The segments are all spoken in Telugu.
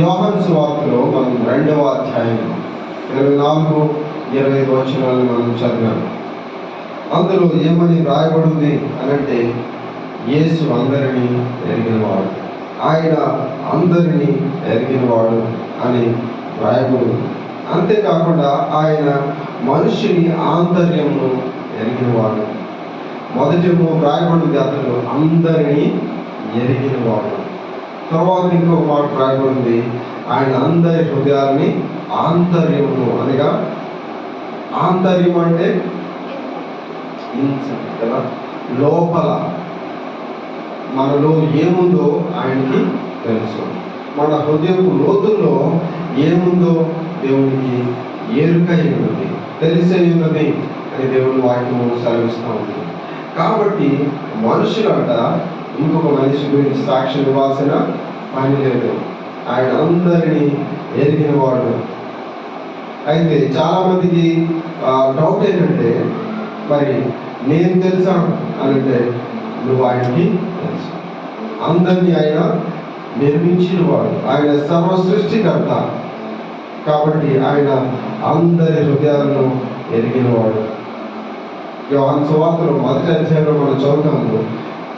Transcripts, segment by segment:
యోహన్ సువార్తలో మనం రెండవ అధ్యాయం ఇరవై నాలుగు ఇరవై ఐదు వచనాలను మనం చదివాం అందులో ఏమని రాయబడింది అనంటే యేసు అందరినీ ఎరిగినవాడు ఆయన అందరినీ ఎరిగినవాడు అని రాయబడింది అంతేకాకుండా ఆయన మనుషుని ఆంతర్యమును ఎరిగినవాడు. మొదటి రాయబడింది అతడు అందరినీ ఎరిగినవాడు. తర్వాత ఇంకో మాట రాయబడింది. ఆయన అందరి హృదయాల్ని ఆంతర్యము అనగా ఆంతర్యం అంటే కదా? లోపల. మనలో ఏముందో ఆయనకి తెలుసు. మన హృదయపు లోతుల్లో ఏముందో దేవునికి ఎరుకై ఉన్నది తెలిసే ఉన్నది అని దేవుని వాక్యము సెలవిస్తూ ఉంది. కాబట్టి మనుషులంట ఇంకొక మనిషి గురించి సాక్ష్యం ఇవ్వాల్సిన పని లేదు ఆయన అందరినీ ఎరిగినవాడు అయితే చాలామందికి డౌట్ ఏంటంటే మరి నేను తెలుసా అనంటే అంటే నువ్వు ఆయనకి తెలుసు. అందరినీ ఆయన నిర్మించిన వాడు. ఆయన సర్వ సృష్టికర్త. కాబట్టి ఆయన అందరి హృదయాలను ఎరిగినవాడు యోహాన్ సువార్తలో మొదటి అధ్యాయంలో మనం చదువుతాము.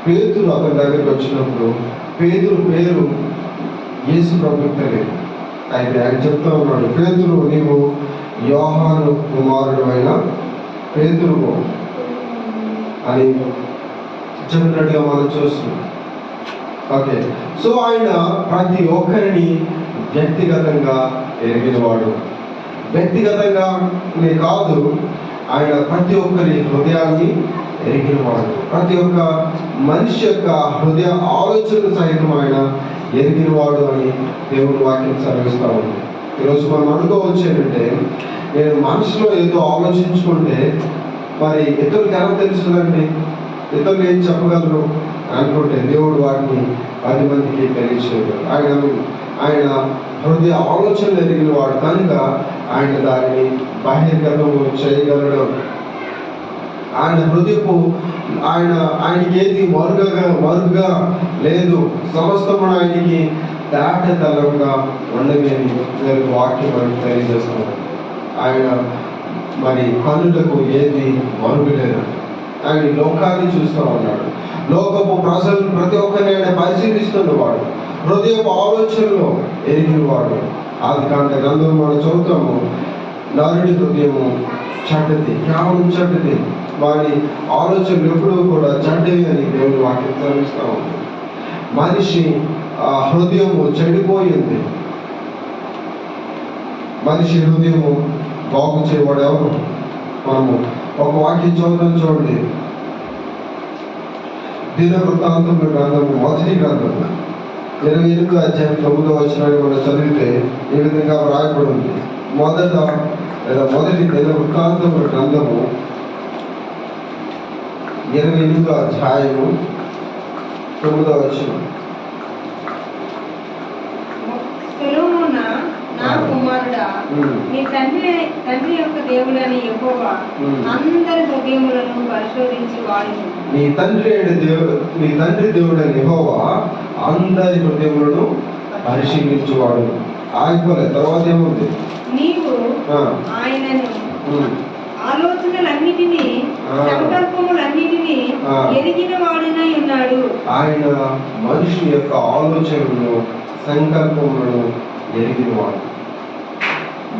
పేతులు అతని దగ్గరికి వచ్చినప్పుడు పేదరు పేరు యేసు ప్రభుత్వమే అయితే ఆయన చెప్తా ఉన్నాడు పేదరు నీవు యోహాను కుమారుడు అయిన పేతురు అని చెప్పినట్టుగా మనం చూస్తున్నాం. ఓకే. సో ఆయన ప్రతి ఒక్కరిని వ్యక్తిగతంగా ఎరిగినవాడు. వ్యక్తిగతంగా నే కాదు ఆయన ప్రతి ఒక్కరి హృదయాన్ని ఎరిగినవాడు. ప్రతి ఒక్క మనిషి యొక్క హృదయ ఆలోచన సహితం ఆయన ఎరిగినవాడు అని దేవుడు వాక్యం సెలవిస్తా ఉంది. ఈరోజు మనం అనుకోవచ్చు ఏంటంటే నేను మనసులో ఏదో ఆలోచించుకుంటే మరి ఇతరులకు ఎలా తెలుస్తుందండి? ఇతరులు ఏం చెప్పగలరు అనుకుంటే దేవుడు వాటిని పది మందికి తెలియచేయడు. ఆయన ఆయన హృదయ ఆలోచనలు ఎరిగిన వాడు కనుక ఆయన దానిని బహిర్గతం చేయగలడు. ఆయన హృదయపు ఆయన ఆయనకి ఏది మరుగగా మరుగుగా లేదు సమస్తము ఆయనకి దాట తలంగా ఉండని నేను వాక్యం మనకి తెలియజేస్తున్నాను ఆయన మరి కన్నులకు ఏది మరుగు లేదు ఆయన లోకాన్ని చూస్తూ ఉన్నాడు. లోకపు ప్రజలు ప్రతి ఒక్కరిని ఆయన పరిశీలిస్తున్నవాడు. హృదయపు ఆలోచనలో ఎరిగినవాడు. అది కాంత గ్రంథం మనం చదువుతాము నరుడి హృదయము చెడ్డది కేవలం చెడ్డది వారి ఆలోచనలు ఎప్పుడూ కూడా చెడ్డవి అని దేవుని వాక్యం చదివిస్తూ ఉంది. మనిషి ఆ హృదయము చెడిపోయింది. మనిషి హృదయము బాగు చేయవాడు ఎవరు? మనము. ఒక వాక్యం చదువుతాం చూడండి. దీన వృత్తాంతముల గ్రంథము మొదటి గ్రంథం ఇరవై ఎనిమిది అధ్యాయం తొమ్మిదో వచ్చినాన్ని మనం చదివితే ఈ విధంగా వ్రాయబడి ఉంది. మొదట లేదా మొదటి దిన వృత్తాంతముల గ్రంథము ఇరవై ఎనిమిదో అధ్యాయము తొమ్మిదో వచ్చిన నా కుమారుడా నీ తండ్రి తండ్రి యొక్క దేవుడని యెహోవా. అందరి హృదయములను పరిశోధించి వాడు నీ తండ్రి దేవుడు నీ తండ్రి దేవుడు యెహోవా అందరి హృదయములను పరిశీలించువాడు. ఆగిపోలే తర్వాత ఏముంది? నీవు ఆయనను ఆలోచనలన్నిటినీ. సంకల్పములన్నిటినీ ఆ. ఎరిగిన వాడునై ఉన్నాడు. ఆయన మనిషి యొక్క ఆలోచనలను సంకల్పములను ఎరిగినవాడు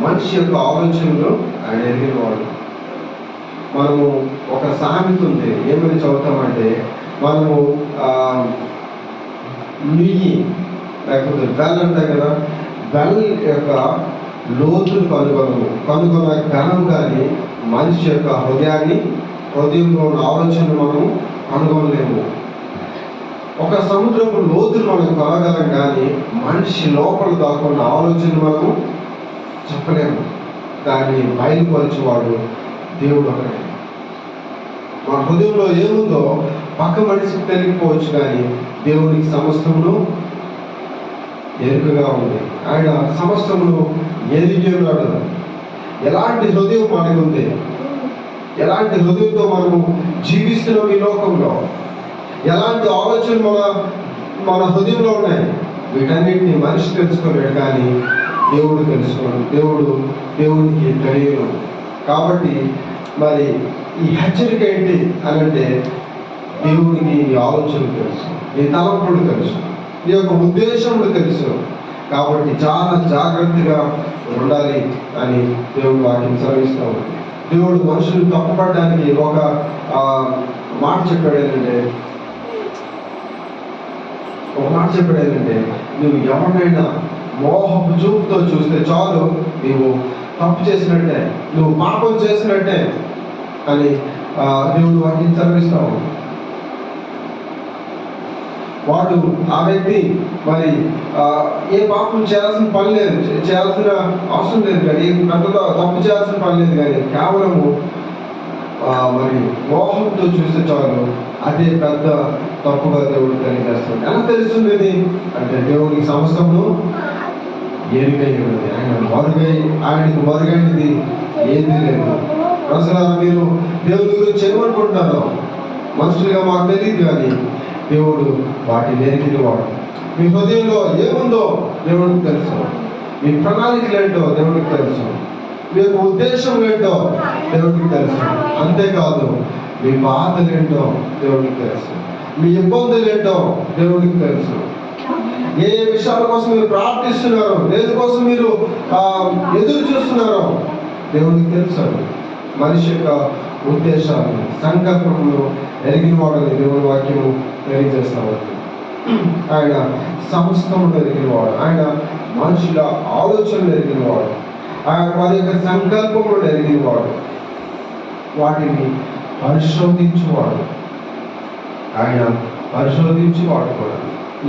మనిషి యొక్క ఆలోచనలు ఆయన ఎరిగినవాడు మనము ఒక సామెత ఉంది ఏమని చదువుతామంటే మనము ఆ, నుయ్యి లేకపోతే బెల్ అంటాం కదా బెల్ యొక్క లోతును కనుగొనము. కనుగొన ఘనం కానీ మనిషి యొక్క హృదయాన్ని హృదయంలో ఉన్న ఆలోచనలు మనం కనుగొనలేము. ఒక సముద్రపు లోతులు మనకు కొనగలం కానీ మనిషి లోపల దాక్కున్న ఆలోచన మనము చెప్పలేము. దాన్ని బయలుపరచువాడు దేవుడు ఒకటే మన హృదయంలో ఏముందో పక్క మనిషికి తెలియకపోవచ్చు కానీ దేవునికి సమస్తమును ఎరుకగా ఉంది. ఆయన సమస్తమును ఎరిగి ఉన్నాడు ఎలాంటి హృదయం మనకుంది? ఎలాంటి హృదయంతో మనము జీవిస్తున్నాం ఈ లోకంలో? ఎలాంటి ఆలోచనలు మన మన హృదయంలో ఉన్నాయి? వీటన్నిటిని మనిషి తెలుసుకోలేడు కానీ దేవుడు తెలుసుకోడు దేవుడు దేవునికి తెలియదు కాబట్టి మరి ఈ హెచ్చరిక ఏంటి అని అంటే దేవునికి నీ ఆలోచనలు తెలుసు. నీ తలంపుడు తెలుసు. నీ యొక్క ఉద్దేశములు తెలుసు. కాబట్టి చాలా జాగ్రత్తగా ఉండాలి అని దేవుడు వాటిని సెలవిస్తూ ఉంది. దేవుడు మనుషులు తప్పుపడడానికి ఒక మాట చెప్పాడు ఏంటంటే ఒక మాట చెప్పాడు ఏంటంటే నువ్వు ఎవరినైనా మోహపు చూపుతో చూస్తే చాలు నీవు తప్పు చేసినట్టే నువ్వు పాపం చేసినట్టే అని దేవుడు వాటిని సెలవిస్తావు వాడు ఆ వ్యక్తి మరి ఏ పాపం చేయాల్సిన పని లేదు. చేయాల్సిన అవసరం లేదు కానీ ఏ తప్పు చేయాల్సిన పని లేదు కానీ కేవలము మరి మోహంతో చూస్తే చాలు అదే పెద్ద తప్పుగా దేవుడు తెలియజేస్తాడు. ఎలా తెలుస్తుంది ఇది అంటే దేవుడి సంవత్సరంలో ఎరుగై ఉన్నది. ఆయన మరుగై ఆయనకు మరుగైనది ఏది లేదు. అసలు మీరు దేవుడి గురించి ఏమనుకుంటున్నారు? మనుషులుగా మాకు తెలియదు కానీ దేవుడు వాటి లేనికి వాడు. మీ హృదయంలో ఏముందో దేవుడికి తెలుసు. మీ ప్రణాళికలు ఏంటో దేవుడికి తెలుసు. మీ యొక్క ఉద్దేశం ఏంటో దేవుడికి తెలుసు. అంతేకాదు మీ బాధలు ఏంటో దేవుడికి తెలుసు. మీ ఇబ్బందులు ఏంటో దేవుడికి తెలుసు. ఏ విషయాల కోసం మీరు ప్రార్థిస్తున్నారో దేని కోసం మీరు ఎదురు చూస్తున్నారో దేవుడికి తెలుసు. మనిషి యొక్క ఉద్దేశాలు సంకల్పములు ఎరిగిన వాడని దేవుడి వాక్యము తెలియజేస్తా ఉంది ఆయన సమస్తం ఎరిగిన వాడు ఆయన మనుషుల ఆలోచనలు ఎరిగిన వాడు ఆయన వారి యొక్క సంకల్పములు ఎరిగిన వాడు వాటిని పరిశోధించువాడు. ఆయన పరిశోధించువాడు కూడా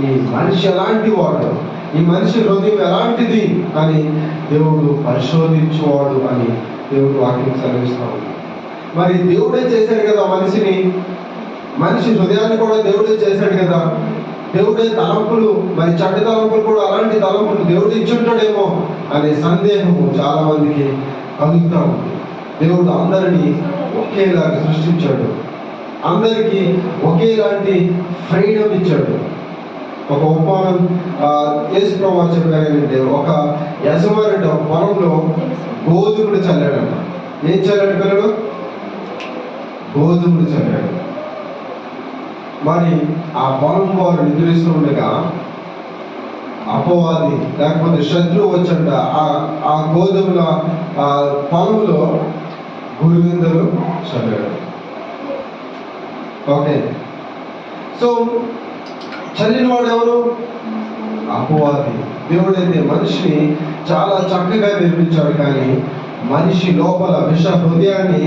ఈ మనిషి ఎలాంటి వాడు? ఈ మనిషి హృదయం ఎలాంటిది? అని దేవుడు పరిశోధించువాడు అని దేవుడు వాక్యం సెలవిస్తా ఉంది. మరి దేవుడే చేశాడు కదా మనిషిని? మనిషి హృదయాన్ని కూడా దేవుడే చేశాడు కదా. దేవుడే తలంపులు మరి చెడ్డ తలంపులు కూడా అలాంటి తలంపులు దేవుడు ఇచ్చుంటాడేమో అనే సందేహము చాలా మందికి కలుగుతా ఉంది. దేవుడు అందరినీ ఒకేలాగా సృష్టించాడు. అందరికీ ఒకేలాంటి ఫ్రీడమ్ ఇచ్చాడు. ఒక ఉపమానం ఆ, యేసు చెప్పారంటే ఒక యజమానుడు ఒక పొలంలో గోధుమలు చల్లాడంట. ఏం చల్లాడు పిల్లలు? గోధుమలు చల్లాడు మరి ఆ పొలం వారు నిద్రిస్తూ ఉండగా అపవాది లేకపోతే శత్రువు వచ్చంట ఆ ఆ గోధుమల ఆ పొలంలో గురువిందలు చదివాడు ఓకే. సో చదివిన వాడు ఎవరు? అపవాది. దేవుడైతే మనిషిని చాలా చక్కగా నిర్మించాడు కానీ మనిషి లోపల విష హృదయాన్ని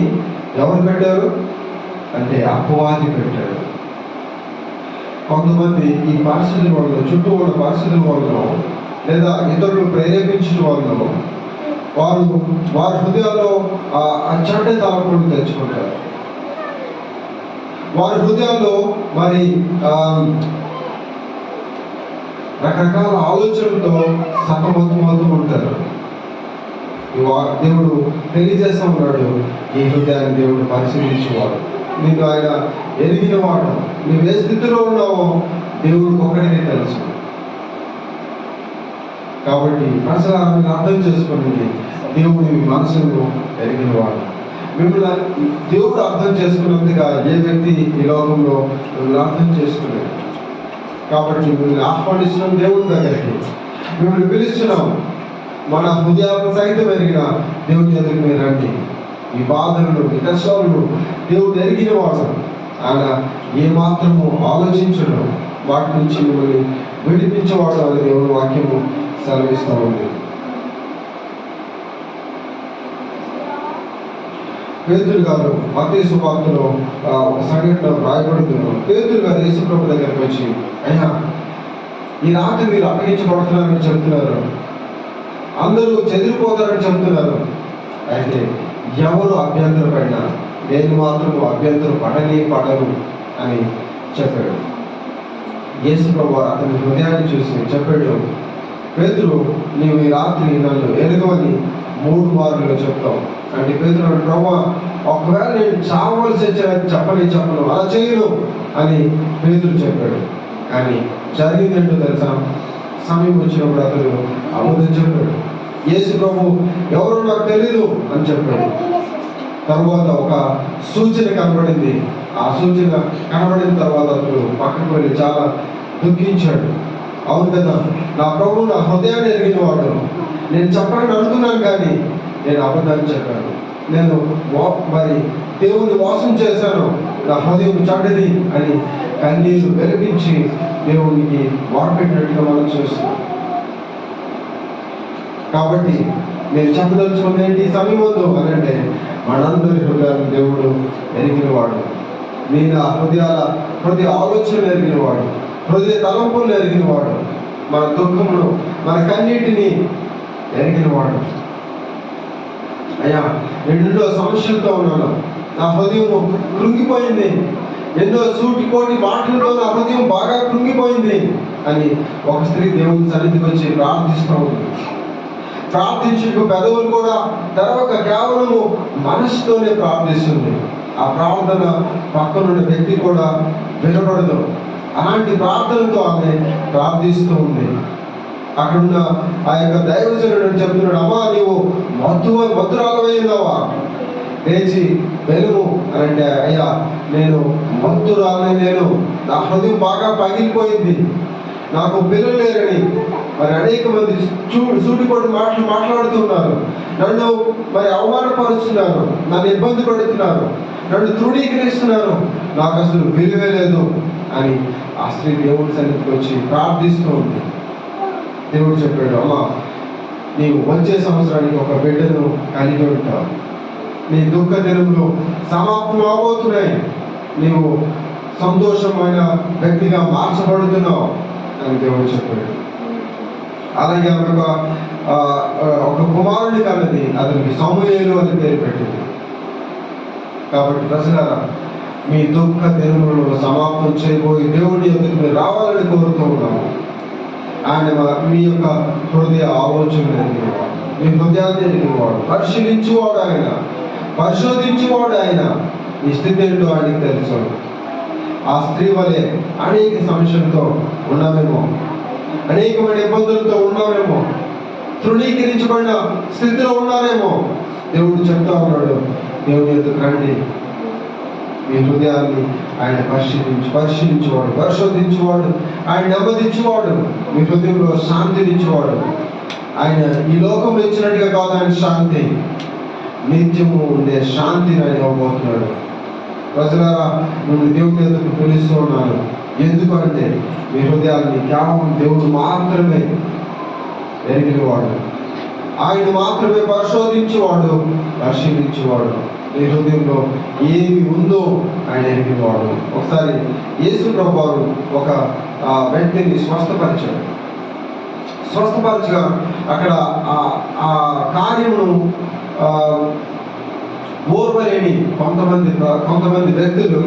ఎవరు పెట్టారు? అంటే అపవాది పెట్టాడు. కొంతమంది ఈ పరిస్థితి వాళ్ళు చుట్టూ ఉన్న పరిస్థితుల వాళ్ళు లేదా ఇతరులు ప్రేరేపించిన వాళ్ళు వారు వారి హృదయాల్లో ఆ అచ్చటే తలపడి తెచ్చుకుంటారు. వారి హృదయాల్లో మరి రకరకాల ఆలోచనలతో సతమతమవుతూ ఉంటారు. దేవుడు తెలియజేస్తా ఉన్నాడు ఈ హృదయాన్ని దేవుడు పరిశీలించేవాడు. నీకు ఆయన ఎరిగిన వాడు. నువ్వు ఏ స్థితిలో ఉన్నావో. దేవుడికి ఒకటినే తెలుసు. కాబట్టి ప్రజలు మీరు అర్థం చేసుకోండి. దేవుడు మీ మనసులో ఎరిగిన వాడు. మిమ్మల్ని దేవుడు అర్థం చేసుకున్నందుగా ఏ వ్యక్తి ఈ లోకంలో మిమ్మల్ని అర్థం చేసుకున్నాడు కాబట్టి మిమ్మల్ని ఆహ్వానిస్తున్నాం దేవుడి దగ్గరికి. మిమ్మల్ని పిలుస్తున్నాం. మన హృదయాలకు సైతం ఎరిగిన దేవుడి దగ్గరికి మీరు రండి. ఈ బాధలను ఈ కష్టాలను దేవుడు ఎరిగిన వాడు. ఆయన ఏ మాత్రము ఆలోచించడం వాటి నుంచి మిమ్మల్ని విడిపించేవాడు అని దేవుని వాక్యము సెలవిస్తూ ఉంది. పేతురు గారు మతీ సువార్తలో ఒక సంఘటన రాయబడుతున్నారు పేతురు గారు యేసుప్రభు దగ్గరికి వచ్చి అయ్యా ఈ రాత్రి మీరు అప్పగించబడుతున్నారని చెబుతున్నారు అందరూ చెదిరిపోతారని చెబుతున్నారు అయితే ఎవరు అభ్యంతరపడినారు? నేను మాత్రం అభ్యంతరం పడని పడను అని చెప్పాడు. యేసు ప్రభు అతని హృదయాన్ని చూసి చెప్పాడు పేతురు నీవు ఈ రాత్రి నన్ను ఎరుగవని మూడు మార్లు చెప్తావు. అంటే పేతురు ప్రభు ఒకవేళ నేను చావలసి చెప్పని చెప్పను అలా చేయను అని పేదలు చెప్పాడు. కానీ జరిగిందంటూ తెలుసా? సమయం వచ్చినప్పుడు అతను అబద్ధం చెప్పాడు. యేసు ప్రభు ఎవరో నాకు తెలీదు అని చెప్పాడు. తర్వాత ఒక సూచన కనబడింది. ఆ సూచన కనబడిన తర్వాత అతను పక్కకు వెళ్ళి చాలా దుఃఖించాడు. అవును కదా నా ప్రభు నా హృదయాన్ని ఎరిగిన వాడు నేను చెప్పాలని అనుకున్నాను కానీ నేను అబద్ధాన్ని చెప్పాను. నేను వా మరి దేవుని మోసం చేశాను. నా హృదయం చెడ్డది అని కన్నీరు వెలిపించి దేవునికి మొరపెట్టినట్టుగా మనం చూస్తున్నాం. కాబట్టి నేను చెప్పదలుచుకుంది ఏంటి? ఈ సమయం వద్దు అని అంటే మనందరి హృదయాలను దేవుడు ఎరిగినవాడు మీ నా హృదయాల ప్రతి ఆలోచన ఎరిగినవాడు హృదయ తలంపులు ఎరిగినవాడు మన దుఃఖమును మన కన్నీటిని ఎరిగినవాడు అయ్యా ఎన్నో సమస్యలతో ఉన్నాను. నా హృదయం కృంగిపోయింది. ఎన్నో సూటిపోటి మాటలతో నా హృదయం బాగా కృంగిపోయింది అని ఒక స్త్రీ దేవుని సన్నిధికి వచ్చి ప్రార్థిస్తూ ఉంది. ప్రార్థించుకు పెదవులు కూడా తెరవక కేవలము మనసుతోనే ప్రార్థిస్తుంది. ఆ ప్రార్థన పక్కనున్న వ్యక్తి కూడా వినపడదు. అలాంటి ప్రార్థనతో ఆమె ప్రార్థిస్తూ ఉంది. అక్కడున్న ఆ యొక్క దైవజనుడు చెప్తున్నాడు అమ్మా నీవు మత్తు మత్తురాలవై ఉన్నావా? లేచి వెలుగు. అని అంటే అయ్యా నేను మత్తురాలని నేను నా హృదయం బాగా పగిలిపోయింది. నాకు పిల్లలు లేరని మరి అనేక మంది చూ సూటిపోటు మాటలు మాట్లాడుతున్నారు. నన్ను మరి అవమానపరుస్తున్నారు. నన్ను ఇబ్బంది పెడుతున్నారు. నన్ను తృణీకరిస్తున్నారు. నాకు అసలు విలువే లేదు అని ఆ స్త్రీ దేవుడి సన్నిధికి వచ్చి ప్రార్థిస్తూ ఉంది. దేవుడు చెప్పాడు అమ్మా నీవు వచ్చే సంవత్సరానికి ఒక బిడ్డను కలిగి ఉంటావు. నీ దుఃఖ దినములు సమాప్తం అవబోతున్నాయి. నీవు సంతోషమైన వ్యక్తిగా మార్చబడుతున్నావు. అని దేవుడు చెప్పాడు. అలాగే ఒక ఒక కుమారుడి కన్నది అతనికి సమూహేలు అని పేరు పెట్టింది. కాబట్టి ప్రజలారా మీ దుఃఖ దినములను సమాప్తం చేయబోయి దేవుడి యొక్క మీరు రావాలని కోరుతూ ఉన్నాము. ఆయన మీ యొక్క హృదయ ఆలోచన మీ హృదయాన్ని ఎరిగినవాడు పరిశీలించేవాడు ఆయన. పరిశోధించేవాడు ఆయన. ఈ స్థితి ఏంటో ఆయనకి తెలుసు. ఆ స్త్రీ వలె అనేక సమస్యలతో ఉన్నామేమో. అనేకమైన ఇబ్బందులతో ఉన్నామేమో. తృణీకరించబడిన స్థితిలో ఉన్నారేమో దేవుడు చెప్తా ఉన్నాడు దేవుని ఎందుకు రండి. మీ హృదయాన్ని ఆయన పరిశీలించి పరిశీలించేవాడు పరిశోధించేవాడు ఆయన నెమ్మదించేవాడు మీ హృదయంలో శాంతినిచ్చేవాడు ఆయన ఈ లోకంలో ఇచ్చినట్టుగా కాదు ఆయన శాంతి. నిత్యము ఉండే శాంతిని ఆయన ఇవ్వబోతున్నాడు. ప్రజలారా నువ్వు దేవుని ఎందుకు పిలుస్తూ ఉన్నాను ఎందుకంటే మీ హృదయాన్ని కేవలం దేవుడు మాత్రమే ఎరిగినవాడు. ఆయన మాత్రమే పరిశోధించేవాడు పరిశీలించేవాడు. మీ హృదయంలో ఏమి ఉందో ఆయన ఎరిగినవాడు. ఒకసారి యేసు ప్రభువారు ఒక వ్యక్తిని స్వస్థపరిచాడు స్వస్థపరచగా అక్కడ ఆ- ఆ కార్యమును ఓర్వలేని కొంతమంది కొంతమంది వ్యక్తులు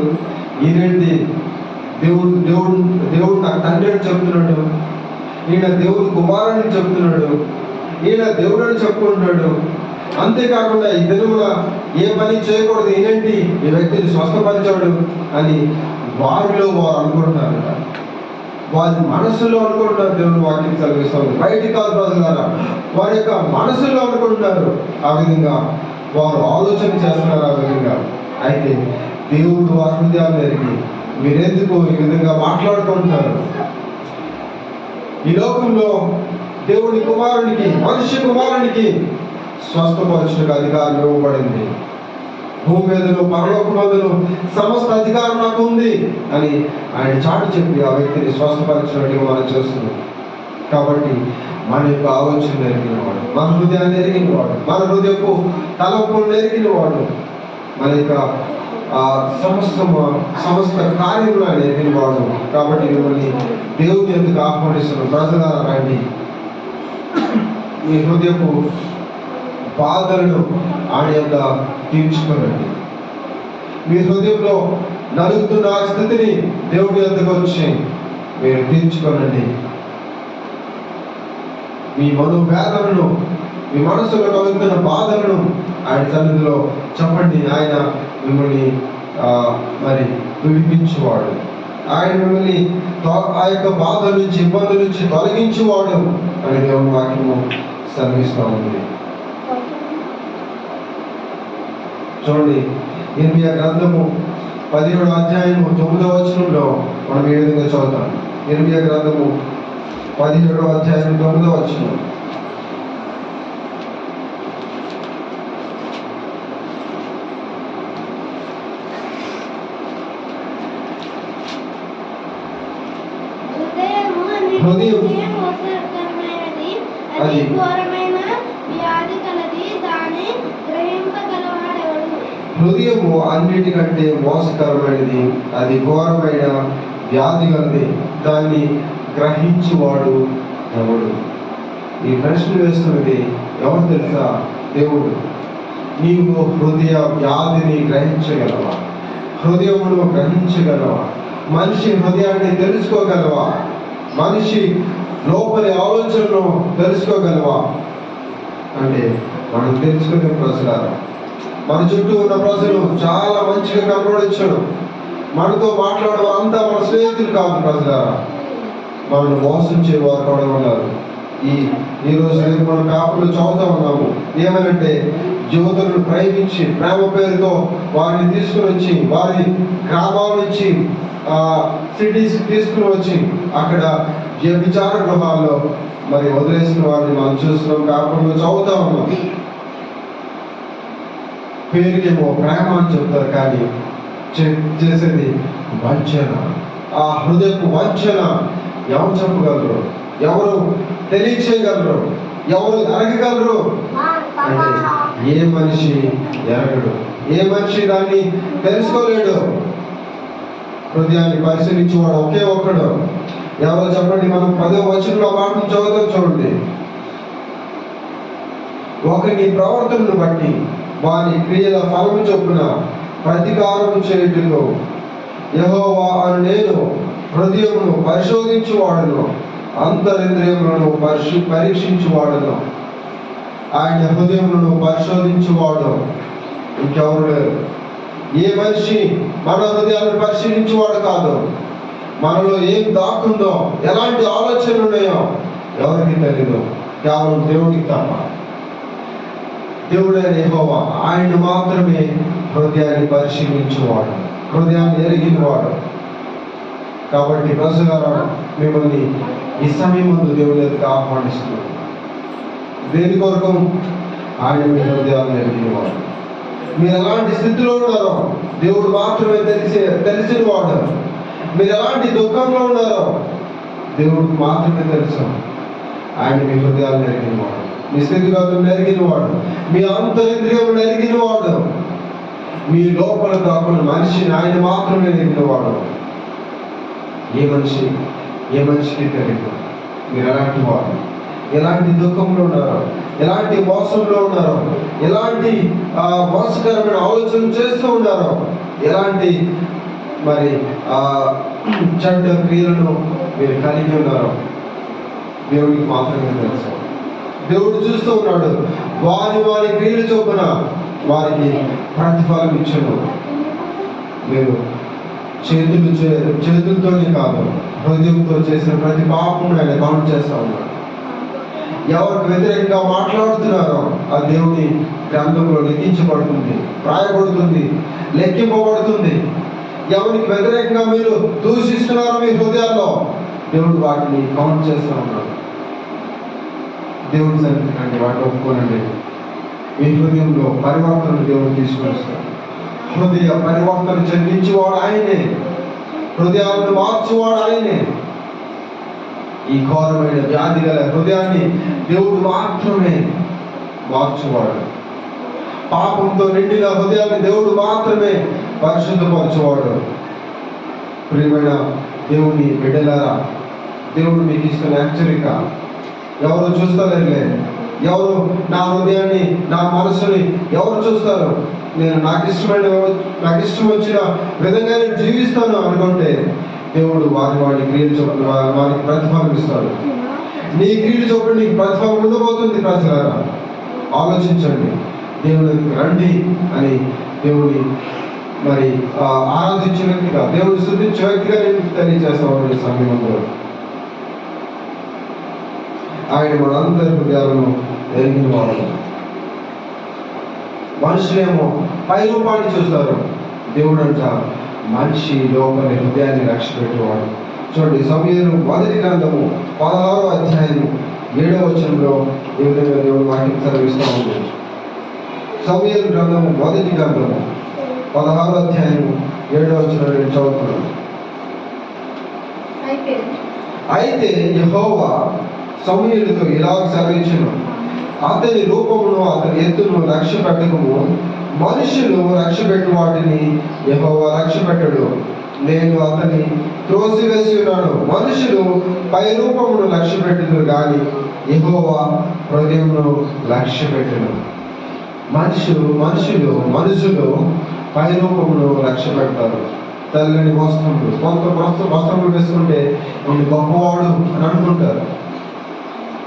ఈయనేంటి దేవుడు దేవుడు దేవుడు నాకు తండ్రి అని చెప్తున్నాడు. ఈయన దేవుడు కుమారుని చెప్తున్నాడు. ఈయన దేవుడు అని చెప్పుకుంటున్నాడు. అంతేకాకుండా ఈ దినమున ఏ పని చేయకూడదు ఈయనేంటి ఈ వ్యక్తిని స్వస్థపరిచాడు అని వారిలో వారు అనుకుంటున్నారు. వారి మనసులో అనుకుంటున్నారు దేవుని వాక్యం చదివిస్తుంది బయటికి కాదు ప్రజలారా. వారి యొక్క మనసులో అనుకుంటున్నారు ఆ విధంగా వారు ఆలోచన చేస్తున్నారు ఆ విధంగా? అయితే దేవుడు వారి హృదయాలు మీరెందుకు ఈ విధంగా మాట్లాడుకుంటున్నారు? ఈ లోకంలో దేవుడి కుమారునికి మనిషి కుమారునికి స్వస్థపరచుటకు అధికారం ఇవ్వబడింది. భూమి మీదను పరలోక మందును సమస్త అధికారం నాకు ఉంది అని ఆయన చాటు చెప్పి ఆ వ్యక్తిని స్వస్థపరిచినట్టుగా మనం చేస్తున్నాం కాబట్టి మన యొక్క ఆలోచన ఎరిగినవాడు మన హృదయాన్ని ఎరిగినవాడు మన హృదయపు తలపులను ఎరిగినవాడు మన యొక్క సమస్త సమస్త కార్యములు ఆయన ఎరిగినవాడు. కాబట్టి మిమ్మల్ని దేవుని ఎందుకు ఆహ్వానిస్తున్న ప్రజలారా రండి. మీ హృదయపు బాధలను ఆయన యొక్క తీర్చుకోనండి. మీ హృదయంలో నలుగుతున్న స్థితిని దేవుడి ఎందుకు వచ్చి మీరు తీర్చుకోనండి. మీ మనోవేదనను మీ మనసులో కలుగుతున్న బాధలను ఆయన సన్నిధిలో చెప్పండి ఆయన మిమ్మల్ని మరి విడిపించేవాడు. ఆయన మిమ్మల్ని ఆ యొక్క బాధల నుంచి ఇబ్బందుల నుంచి తొలగించేవాడు అని దేవుని వాక్యము సెలవిస్తూ ఉంది. చూడండి ఇర్మియా గ్రంథము పదిహేడు అధ్యాయము తొమ్మిదవ వచనంలో మనం ఏ విధంగా చదువుతాం? ఇర్మియా గ్రంథము పదిహేడవ అధ్యాయం తొమ్మిదవ వచనం హృదయము హృదయం. అన్నిటికంటే మోసకరమైనది అది. అది ఘోరమైన వ్యాధి కలది దాన్ని గ్రహింపగలవాడెవడు హృదయము అన్నిటికంటే మోసకరమైనది అది ఘోరమైన వ్యాధి గలది దాన్ని గ్రహించేవాడు ఎవడు? ఈ ప్రశ్న వేస్తున్నది ఎవరు తెలుసా? దేవుడు. నీవు హృదయ వ్యాధిని గ్రహించగలవా? హృదయమును గ్రహించగలవా? మనిషి హృదయాన్ని తెలుసుకోగలవా? మనిషి లోపలి ఆలోచనను తెలుసుకోగలవా? అంటే మనం తెలుసుకునే ప్రజలారా మన చుట్టూ ఉన్న ప్రజలు చాలా మంచిగా కనబడొచ్చాడు మనతో మాట్లాడడం అంతా మన స్నేహితులు కాదు ప్రజలారా మనల్ని మోసం చేయవారు కూడా ఉన్నారు. ఈ ఈరోజు నేను రేపు మనం పేపర్లో చదువుతా ఉన్నాము. ఏమనంటే యువతులను ప్రేమించి ప్రేమ పేరుతో వారిని తీసుకుని వచ్చి వారి గ్రామాల నుంచి సిటీస్ తీసుకుని వచ్చి అక్కడ వ్యభిచార గృహాల్లో మరి వదిలేసిన వారిని మనం చూస్తున్నాం. పేపర్లో చదువుతా ఉన్నాం. పేరుకేమో ప్రేమ అని చెప్తారు కానీ చేసేది వంచన. ఆ హృదయపు వంచన. ఎవరు చెప్పగలరు ఎవరు తెలియచేయగలరు? ఎవరు ఎరగగలరు ఏ మనిషి ఎరగడు. ఏ మనిషి దాన్ని తెలుసుకోలేడు. హృదయాన్ని పరిశీలించేవాడు ఒకే ఒక్కడు. ఎవరో చెప్పండి మనం పదో వచనంలో మాటలు చదువుతాం చూడండి. ఒకరి ప్రవర్తనను బట్టి వారి క్రియల ఫలము చొప్పున ప్రతీకారము చేయటంలో యహోవా అని నేను హృదయమును పరిశోధించువాడును అంతరింద్రియములను పరిశు పరీక్షించువాడును. ఆయన హృదయములను పరిశోధించువాడు ఇంకెవరు లేరు. ఏ మనిషి మన హృదయాలను పరిశీలించేవాడు కాదు. మనలో ఏం దాక్కుందో ఎలాంటి ఆలోచనలు ఉన్నాయో ఎవరికి తెలియదు కేవలం దేవుడికి తప్ప. దేవుడైన యహోవా ఆయన మాత్రమే హృదయాన్ని పరిశీలించేవాడు హృదయాన్ని ఎరిగినవాడు. కాబట్టి ప్రజలారా మిమ్మల్ని ఈ సమయం ముందు దేవుని యొక్క ఆహ్వానిస్తున్నాడు దేని కొరకు? ఆయన మీ హృదయాన్ని ఎరిగినవాడు. మీరు ఎలాంటి స్థితిలో ఉన్నారో దేవుడు మాత్రమే తెలిసే తెలిసిన వాడు మీరు ఎలాంటి దుఃఖంలో ఉన్నారో దేవుడికి మాత్రమే తెలుసు. ఆయన మీ హృదయాలను ఎరిగినవాడు. మీ స్థితిగతులను ఎరిగినవాడు. మీ అంతరింద్రియములను ఎరిగినవాడు. మీ లోపల కాకుండా మనిషిని ఆయన మాత్రమే ఎరిగినవాడు. ఏ మనిషి ఏ మనిషికి తెలియదు? మీరు ఎలాంటి వారు? ఎలాంటి దుఃఖంలో ఉన్నారో ఎలాంటి మోసంలో ఉన్నారో ఎలాంటి మోసకరమైన ఆలోచన చేస్తూ ఉన్నారో ఎలాంటి మరి చెడ్డ క్రియలను మీరు కలిగి ఉన్నారో దేవుడికి మాత్రమే తెలుసు. దేవుడు చూస్తూ ఉన్నాడు. వారి వారి క్రియలు చొప్పున వారికి ప్రతిఫలం ఇచ్చాడు. మీరు చేతులు చే- చేతులతోనే కాదు హృదయంతో చేసిన ప్రతి పాపం ఆయన కౌంట్ చేస్తా ఉన్నాడు. ఎవరికి వ్యతిరేకంగా మాట్లాడుతున్నారో ఆ దేవుని గ్రంథంలో లెక్కించబడుతుంది రాయబడుతుంది లెక్కింపబడుతుంది. ఎవరికి వ్యతిరేకంగా మీరు దూషిస్తున్నారో మీ హృదయాల్లో దేవుడు వాటిని కౌంట్ చేస్తూ ఉన్నాడు. దేవుడి సన్నిధికండి వాటిని ఒప్పుకోనండి. మీ హృదయంలో పరివర్తన దేవుడు తీసుకొని హృదయ పరివర్తన చెందించేవాడు ఆయనే. హృదయాలను మార్చేవాడు ఆయనే. ఈ ఘోరమైన వ్యాధి గల హృదయాన్ని దేవుడు మాత్రమే మార్చువాడు. పాపంతో నిండిన హృదయాన్ని దేవుడు మాత్రమే పరిశుద్ధపరచువాడు. ప్రియమైన దేవుని బిడ్డలారా దేవుడు మీకు ఇస్తున్న హెచ్చరిక ఎవరు చూస్తారు ఎవరు నా హృదయాన్ని నా మనసుని ఎవరు చూస్తారు నేను నాకు ఇష్టమైన నాకు ఇష్టం వచ్చిన విధంగా నేను జీవిస్తాను అనుకుంటే దేవుడు వారి వాడి క్రియలు చొప్పున వారికి ప్రతిఫలం ఇస్తాడు. నీ క్రియలు చొప్పున నీకు ప్రతిఫలం ఉండబోతుంది ప్రజలారా. ఆలోచించండి. దేవుని రండి అని దేవుడి మరి ఆరాధించిన వ్యక్తిగా దేవుడు శుద్ధించే వ్యక్తిగా నేను తెలియజేస్తామని సమయంలో. ఆయన మనందరి హృదయాలను ఎరిగిన వాడు. మనుషులేమో పై రూపాన్ని చూస్తారు. దేవుడు అంట మనిషి లోపలి హృదయాన్ని లక్ష్య పెట్టేవాడు చూడండి సమయం మొదటి గ్రంథము పదహారో అధ్యాయము ఏడవ వచనంలో ఈ విధంగా దేవుడు వాక్యం సెలవిస్తూ ఉంది. సమయం గ్రంథము మొదటి గ్రంథము పదహారో అధ్యాయము ఏడవ వచనం నేను చదువుతున్నాను. అయితే యెహోవా సమూయేలుతో ఇలా సెలవించును అతని రూపమును అతని ఎత్తును లక్ష్య పెట్టకము. మనుషులు లక్ష్య పెట్టు వాటిని యెహోవా లక్ష్య పెట్టడు నేను అతని త్రోసివేసి ఉన్నాను మనుషులు పై రూపమును లక్ష్య పెట్టిన కానీ ఎహోవా హృదయమును లక్ష్య పెట్టను మనుషులు మనుషులు మనుషులు పై రూపమును లక్ష్య పెడతారు తల్లిని వస్త్రములు కొంత వస్త్ర వస్త్రములు వేసుకుంటే నేను గొప్పవాడు అని అనుకుంటారు.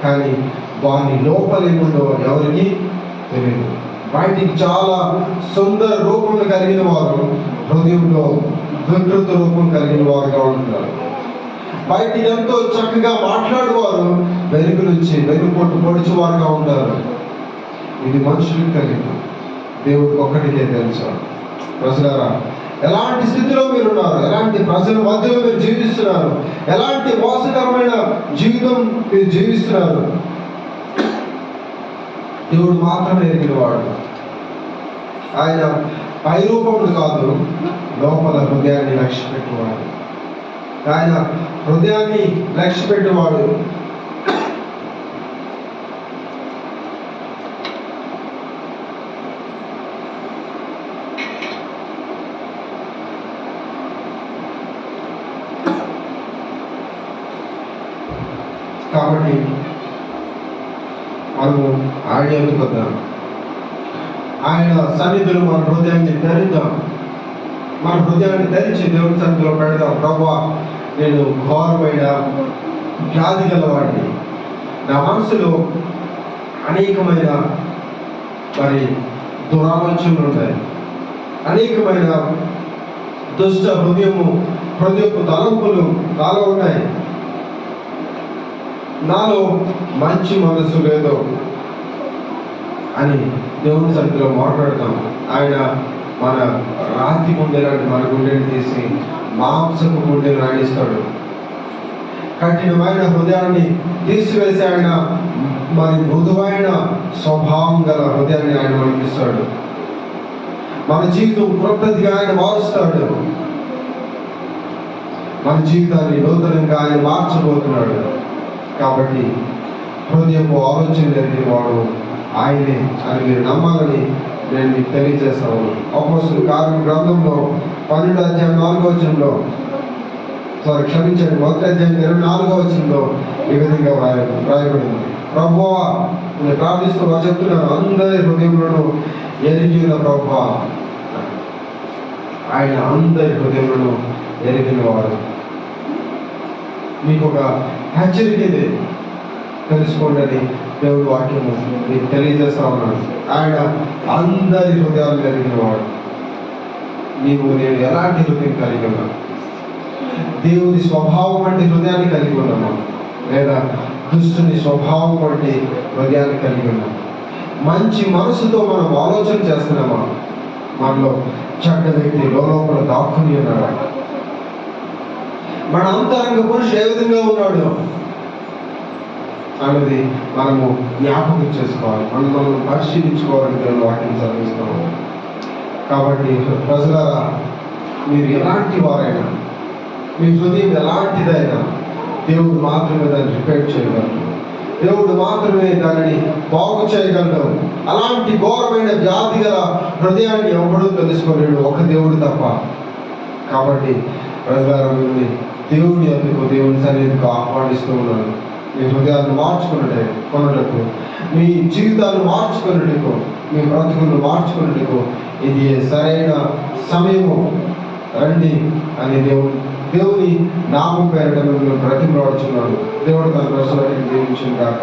కానీ వారి లోపల ఎవరికి తెలియదు బయటికి చాలా సుందర రూపం కలిగిన వారు హృదయంలో వికృత రూపం కలిగిన వారుగా ఉంటారు. బయట ఎంతో చక్కగా మాట్లాడేవారు వెలుగు నుంచి వెనుకొట్టు పొడిచి వారుగా ఉంటారు. ఇది మనుషులకు కలిగి దేవుడికి ఒక్కటికే తెలుసు. ప్రజలారా ఎలాంటి స్థితిలో మీరు ఉన్నారు ఎలాంటి ప్రజల మధ్యలో మీరు జీవిస్తున్నారు? ఎలాంటి మోసకరమైన జీవితం మీరు జీవిస్తున్నారు? దేవుడు మాత్రమే ఎరిగినవాడు ఆయన పైరూపముడు కాదు లోపల హృదయాన్ని లక్ష్య పెట్టేవాడు ఆయన హృదయాన్ని లక్ష్య పెట్టేవాడు కాబట్టి మనము ఆయన ఎదుగుతాం ఆయన సన్నిధిలో మన హృదయాన్ని ధరిద్దాం మన హృదయాన్ని ధరించి దేవుని సన్నిధిలో పెడదాం ప్రభా నేను ఘోరమైన వ్యాధి గలవాడిని. నా మనసులో అనేకమైన మరి దురాలోచనలు ఉంటాయి. అనేకమైన దుష్ట హృదయము హృదయపు తలంపులు నాలో ఉన్నాయి నాలో మంచి మనసు లేదు. అని దేవుని సభ్యులో మాట్లాడతాం. ఆయన మన రాతి గుండెలాంటి మన గుండెని తీసి మాంసపు గుండెని రాణిస్తాడు. కఠినమైన హృదయాన్ని తీసివేసి ఆయన మరి మృదువైన స్వభావం గల హృదయాన్ని ఆయన మనకి ఇస్తాడు మన జీవితం కృతజ్ఞగా ఆయన మారుస్తాడు. మన జీవితాన్ని నూతనంగా ఆయన మార్చబోతున్నాడు. కాబట్టి హృదయపు ఆలోచన జరిగిన వాడు ఆయనే అని మీరు నమ్మాలని నేను మీకు తెలియజేస్తాను. అపోస్తుల కారణ గ్రంథంలో పన్నెండు అధ్యాయం నాలుగో వచనంలో సారీ క్షమించండి మొదటి అధ్యాయం ఇరవై నాలుగో వచనంలో ఈ విధంగా వ్రాయ వ్రాయబడింది. ప్రభువా నేను ప్రార్థిస్తూ చెప్తున్నాను అందరి హృదయములను ఎరిగిన ప్రభువా. ఆయన అందరి హృదయములను ఎరిగిన వాడు మీకు ఒక హెచ్చరిక ఇది తెలుసుకోండి దేవుడు వాక్యము మీకు తెలియజేస్తా ఉన్నాడు. ఆయన అందరి హృదయాలు కలిగిన వాడు. నీవు నేను ఎలాంటి హృదయం కలిగి ఉన్నాను? దేవుని స్వభావం అంటే హృదయాన్ని కలిగి ఉన్నామా? లేదా దుష్టుని స్వభావం అంటే హృదయాన్ని కలిగి ఉన్నాం మంచి మనసుతో మనం ఆలోచన చేస్తున్నామా? మనలో చెడ్డ వ్యక్తి లోపల దాక్కుని ఉన్నాడు? మన అంతరంగ పురుషు ఏ విధంగా ఉన్నాడు? అనేది మనము జ్ఞాపకం చేసుకోవాలి. మనం మనం పరిశీలించుకోవాలని దేవుని వాక్యం చదివిస్తాము కాబట్టి ప్రజలారా మీరు ఎలాంటి వారైనా మీ హృదయం ఎలాంటిదైనా దేవుడు మాత్రమే దాన్ని రిపేర్ చేయగలరు దేవుడు మాత్రమే దానిని బాగు చేయగలడు. అలాంటి ఘోరమైన వ్యాధి గల హృదయాన్ని ఎవడూ తెలుసుకోలేడు. ఒక దేవుడు తప్ప. కాబట్టి ప్రజలారా మిమ్మల్ని దేవుని అందుకు దేవుని సన్నిధికి ఆహ్వానిస్తూ ఉన్నాను. మీ హృదయాలను మార్చుకున్నట్టు కొనటకు. మీ జీవితాలు మార్చుకున్నట్టుకు మీ బ్రతుకులను మార్చుకున్నట్టుకు ఇది సరైన సమయము. రండి అని దేవుడు దేవుని నామం పేరట మిమ్మల్ని బ్రతిమలాడుచున్నాడు. దేవుడు తన ప్రశ్నలకి దీవించిన కాక